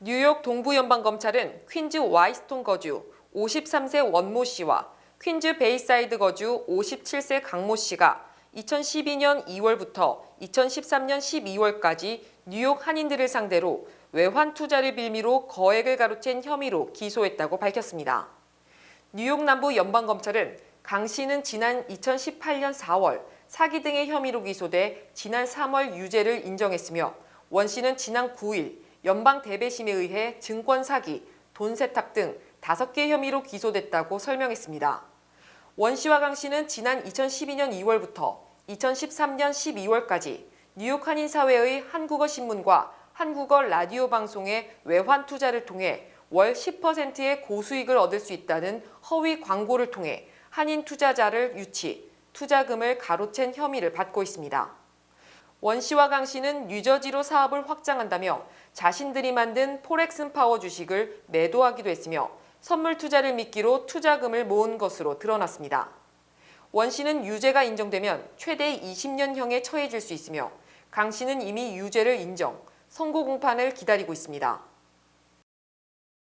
뉴욕 동부연방검찰은 퀸즈 와이스톤 거주 53세 원모 씨와 퀸즈 베이사이드 거주 57세 강모 씨가 2012년 2월부터 2013년 12월까지 뉴욕 한인들을 상대로 외환 투자를 빌미로 거액을 가로챈 혐의로 기소했다고 밝혔습니다. 뉴욕 남부 연방검찰은 강 씨는 지난 2018년 4월 사기 등의 혐의로 기소돼 지난 3월 유죄를 인정했으며 원 씨는 지난 9일 연방 대배심에 의해 증권 사기, 돈 세탁 등 5개 혐의로 기소됐다고 설명했습니다. 원 씨와 강 씨는 지난 2012년 2월부터 2013년 12월까지 뉴욕 한인 사회의 한국어 신문과 한국어 라디오 방송의 외환 투자를 통해 월 10%의 고수익을 얻을 수 있다는 허위 광고를 통해 한인 투자자를 유치, 투자금을 가로챈 혐의를 받고 있습니다. 원 씨와 강 씨는 뉴저지로 사업을 확장한다며 자신들이 만든 포렉슨 파워 주식을 매도하기도 했으며 선물 투자를 미끼로 투자금을 모은 것으로 드러났습니다. 원 씨는 유죄가 인정되면 최대 20년형에 처해질 수 있으며 강 씨는 이미 유죄를 인정, 선고 공판을 기다리고 있습니다.